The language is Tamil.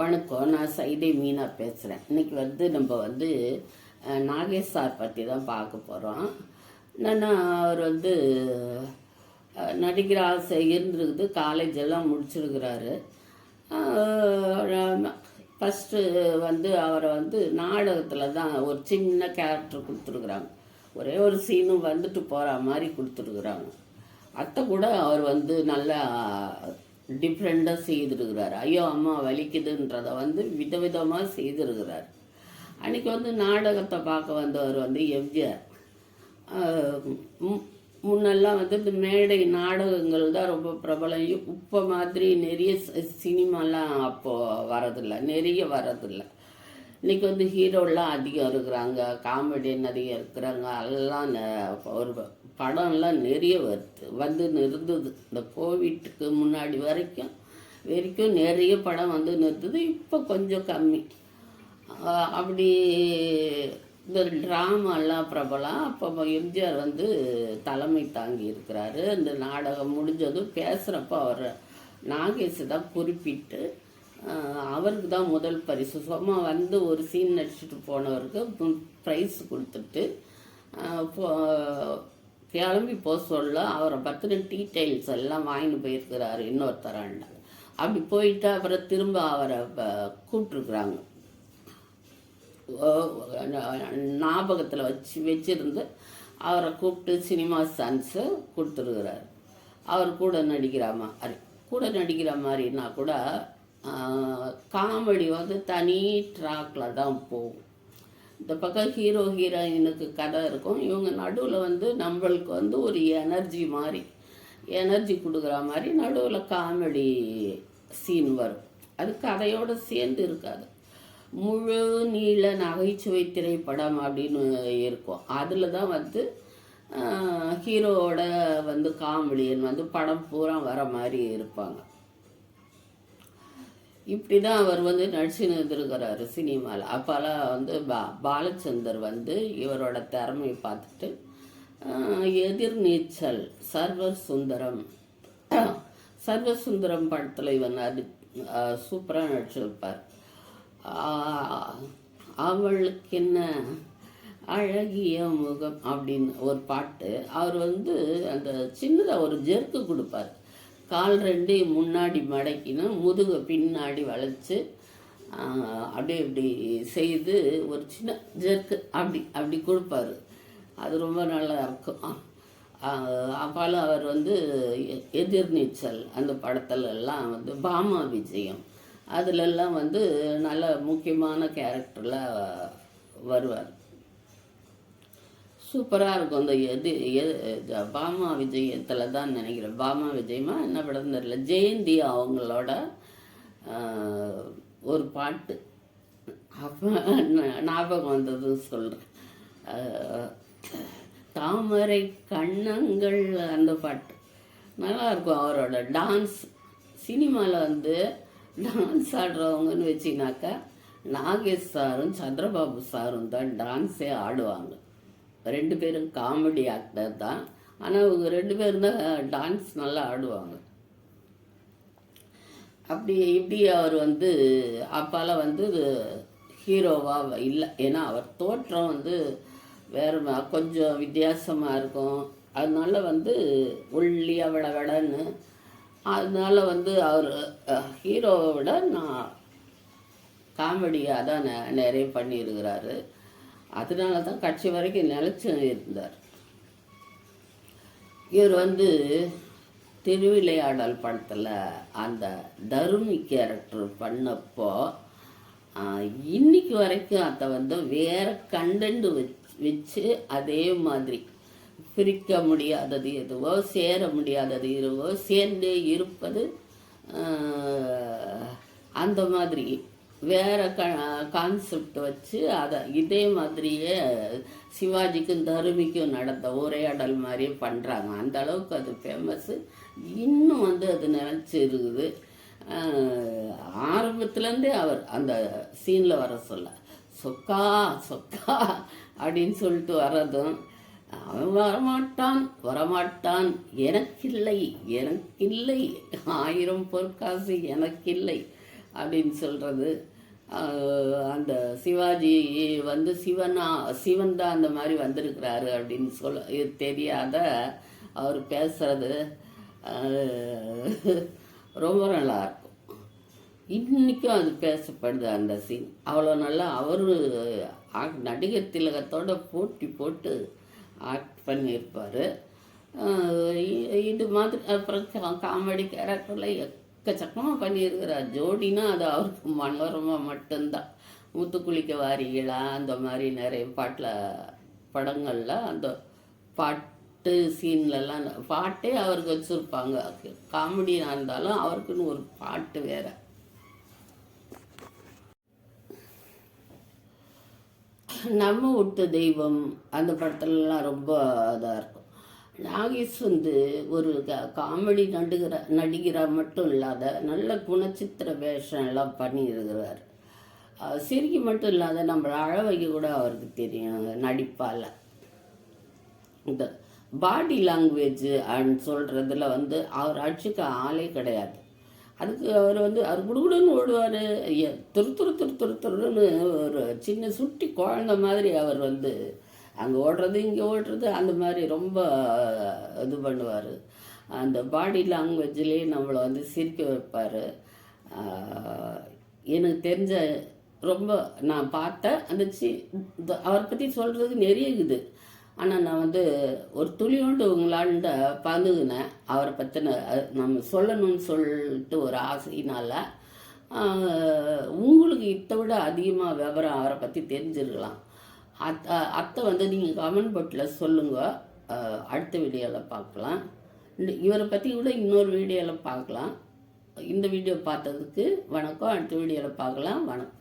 வணக்கம் நான் சைதை மீனா பேசுகிறேன் இன்னைக்கு வந்து நம்ம வந்து நாகேஷ் சார் பற்றி தான் பார்க்க போகிறோம் நான் அவர் வந்து நடிக்கிற ஆசை இருந்திருக்குது காலேஜ் எல்லாம் முடிச்சிருக்கிறாரு. ஃபஸ்ட்டு வந்து அவரை வந்து நாடகத்தில் தான் ஒரு சின்ன கேரக்டர் கொடுத்துருக்குறாங்க. ஒரே ஒரு சீனும் வந்துட்டு போகிற மாதிரி கொடுத்துருக்குறாங்க. அத்தை கூட அவர் வந்து நல்லா டிஃப்ரெண்ட்டாக செய்திருக்கிறார். ஐயோ அம்மா வலிக்குதுன்றதை வந்து விதவிதமாக செய்திருக்கிறார். அன்றைக்கி வந்து நாடகத்தை பார்க்க வந்தவர் வந்து எம்ஜிஆர் மு- முன்னெல்லாம் வந்து இந்த மேடை நாடகங்கள் தான் ரொம்ப பிரபலம். இப்போ மாதிரி நிறைய சினிமாலாம் அப்போது வரதில்லை நிறைய வரதில்லை இன்னைக்கு வந்து ஹீரோலாம் அதிகம் இருக்கிறாங்க காமெடியன் அதிகம் இருக்கிறாங்க எல்லாம் ஒரு படம்லாம் நிறைய வருது வந்து நிறுந்தது இந்த கோவிட்டுக்கு முன்னாடி வரைக்கும் வரைக்கும் நிறைய படம் வந்து நிறுத்துது இப்போ கொஞ்சம் கம்மி. அப்படி இந்த ட்ராமாலாம் பிரபலம். அப்போ எம்ஜிஆர் வந்து தலைமை தாங்கி இருக்கிறாரு. இந்த நாடகம் முடிஞ்சதும் பேசுகிறப்ப அவர் நாகேஷ் தான் குறிப்பிட்டு அவருக்கு தான் முதல் பரிசு. சும்மா வந்து ஒரு சீன் நடிச்சுட்டு போனவருக்கு ப்ரைஸ் கொடுத்துட்டு போ- கிளம்பி போக சொல்ல அவரை பற்றின டீட்டெயில்ஸ் எல்லாம் வாங்கிட்டு போயிருக்கிறாரு இன்னொருத்தராண்ட அப்படி போயிட்டு அப்புறம் திரும்ப அவரை கூப்பிட்ருக்குறாங்க ஞாபகத்தில் வச்சு வச்சுருந்து அவரை கூப்பிட்டு சினிமா சான்ஸு கொடுத்துருக்குறாரு. அவர் கூட நடிக்கிற மாதிரி கூட நடிக்கிற மாதிரின்னா கூட காமெடி வந்து தனி ட்ராக்கில் தான் போகும். இந்த பக்கம் ஹீரோ ஹீரோயினுக்கு கதை இருக்கும். இவங்க நடுவில் வந்து நம்மளுக்கு வந்து ஒரு எனர்ஜி மாதிரி எனர்ஜி கொடுக்குற மாதிரி நடுவில் காமெடி சீன் வரும். அது கதையோடு சேர்ந்து இருக்காது. முழு நீள நகைச்சுவை திரைப்படம் அப்படின்னு இருக்கும். அதில் தான் வந்து ஹீரோவோட வந்து காமெடியன் வந்து படம் பூரா வர மாதிரி இருப்பாங்க. இப்படி தான் அவர் வந்து நடிச்சுன்னு இருந்திருக்கிறாரு சினிமாவில் அப்போல்லாம் வந்து பா பாலச்சந்தர் வந்து இவரோட திறமையை பார்த்துட்டு எதிர்நீச்சல் சர்வர் சுந்தரம் சர்வ சுந்தரம் படத்தில் இவர் நடி சூப்பராக நடிச்சிருப்பார். அவளுக்கு என்ன அழகிய முகம் அப்படின்னு ஒரு பாட்டு. அவர் வந்து அந்த சின்னதாக ஒரு ஜெர்க்கு கொடுப்பார். கால் ரெண்டு முன்னாடி மடக்கினோம் முதுகை பின்னாடி வளைச்சு அப்படியே இப்படி செய்து ஒரு சின்ன ஜெர்க்கு அப்படி அப்படி கொடுப்பாரு. அது ரொம்ப நல்லா இருக்கும். அப்பாலும் அவர் வந்து எ- எதிர்நீச்சல் அந்த படத்துலலாம் வந்து பாமா விஜயம். அதிலெல்லாம் வந்து நல்ல முக்கியமான கேரக்டரில் வருவார். சூப்பராக இருக்கும். அந்த எது எது பாமா விஜயத்தில் தான் நினைக்கிறேன். பாமா விஜயமா என்ன படம் தெரியல. ஜெயந்தி அவங்களோட ஒரு பாட்டு. அப்போ ஞாபகம் வந்ததுன்னு சொல்கிறேன் தாமரை கண்ணங்கள் அந்த பாட்டு. நல்லா இருக்கும் அவரோட டான்ஸ். சினிமாவில் வந்து டான்ஸ் ஆடுறவங்கன்னு வச்சிங்கனாக்கா நாகேஷ் சாரும் சந்திரபாபு சாரும் தான் டான்ஸே ஆடுவாங்க. ரெண்டு பேரும் காமெடி ஆக்டர் தான். ஆனால் இவங்க ரெண்டு பேரும் தான் டான்ஸ் நல்லா ஆடுவாங்க. அப்படி இப்படி அவர் வந்து அப்பால வந்து ஹீரோவாக இல்லை. ஏன்னா அவர் தோற்றம் வந்து வேற மா- கொஞ்சம் வித்தியாசமாக இருக்கும். அதனால வந்து ஒல்லியாக விட விடன்னு அதனால வந்து அவர் ஹீரோவை விட நான் காமெடியாக தான் நெ- நிறைய பண்ணியிருக்கிறாரு. அதனால தான் கட்சி வரைக்கும் நிலச்சி இருந்தார். இவர் வந்து திருவிளையாடல் படத்தில் அந்த தருமி கேரக்டர் பண்ணப்போ இன்னைக்கு வரைக்கும் அதை வந்து வேறு கண்டென்ட் வச்சு வச்சு அதே மாதிரி பிரிக்க முடியாதது எதுவோ சேர முடியாதது எதுவோ சேர்ந்தே இருப்பது அந்த மாதிரி. வேறு க கான்செப்ட் வச்சு அதை இதே மாதிரியே சிவாஜிக்கும் தருமிக்கும் நடந்த உரையாடல் மாதிரியே பண்ணுறாங்க அந்த அளவுக்கு அது ஃபேமஸ்ஸு இன்னும் வந்து அது நினச்சி இருக்குது. ஆரம்பத்துலேருந்தே அவர் அந்த சீனில் வர சொல்ல சொக்கா சொக்கா அப்படின்னு சொல்லிட்டு வர்றதும் அவன் வரமாட்டான் வரமாட்டான். எனக்கில்லை எனக்கில்லை. ஆயிரம் பொற்காசு எனக்கில்லை. அப்படின்னு சொல்கிறது அந்த சிவாஜி வந்து சிவனா சிவன் தான் அந்த மாதிரி வந்திருக்கிறாரு அப்படின்னு சொல்ல இது தெரியாத அவர் பேசுறது ரொம்ப நல்லா இருக்கும். இன்றைக்கும் அது பேசப்படுது அந்த சீன் அவ்வளோ நல்லா அவர் நடிகர் திலகத்தோட போட்டி போட்டு ஆக்ட் பண்ணியிருப்பார். இது மாதிரி அப்புறம் காமெடி கேரக்டரில் எக்கச்சக்கமாக பண்ணியிருக்கிறார். ஜோடினா அது அவருக்கு மனோரமாக மட்டும்தான். முத்துக்குளிக்க வாரிகளா அந்த மாதிரி நிறைய பாட்டில் படங்களில் அந்த பாட்டு சீன்லலாம் பாட்டே அவருக்கு வச்சுருப்பாங்க. காமெடியாக இருந்தாலும் அவருக்குன்னு ஒரு பாட்டு வேறு. நம்ம விட்டு தெய்வம் அந்த படத்துலலாம் ரொம்ப இதாக இருக்கும். நாகேஷ் வந்து ஒரு க- காமெடி நடுகிற நடிகராக மட்டும் இல்லாத நல்ல குணச்சித்திர வேஷம் எல்லாம் பண்ணியிருக்கிறார் சிரிக்க மட்டும் இல்லாத நம்மளை அழ வைக்க கூட அவருக்கு தெரியும் நடிப்பால். இந்த பாடி லாங்குவேஜ் அப்படின்னு சொல்கிறதுல வந்து அவர் அடிச்சுக்க ஆளே கிடையாது. அதுக்கு அவர் வந்து அவர் குடுகுடுன்னு ஓடுவார். துரு துரு துரு துரு துருன்னு ஒரு சின்ன சுட்டி குழந்த மாதிரி அவர் வந்து அங்கே ஓடுறது இங்கே ஓடுறது அந்த மாதிரி ரொம்ப இது பண்ணுவார். அந்த பாடி லாங்குவேஜ்லேயே நம்மளை வந்து சிரிக்க வைப்பார். எனக்கு தெரிஞ்ச ரொம்ப நான் பார்த்தேன் அந்த சி அவரை பற்றி சொல்கிறது நிறைய இருக்குது ஆனால் நான் வந்து ஒரு துளியோண்டு உங்களாண்ட பங்குனேன் அவரை பற்றின நம்ம சொல்லணும்னு சொல்லிட்டு ஒரு ஆசையினால் உங்களுக்கு இதை விட அதிகமாக விவரம் அவரை பற்றி தெரிஞ்சிருக்கலாம். அத்தை அத்தை வந்து நீங்கள் கமெண்ட் பாட்டில் சொல்லுங்கள் அடுத்த வீடியோவில் பார்க்கலாம். இவரை பற்றி கூட இன்னொரு வீடியோவில் பார்க்கலாம். இந்த வீடியோ பார்த்ததுக்கு வணக்கம். அடுத்த வீடியோவில் பார்க்கலாம். வணக்கம்.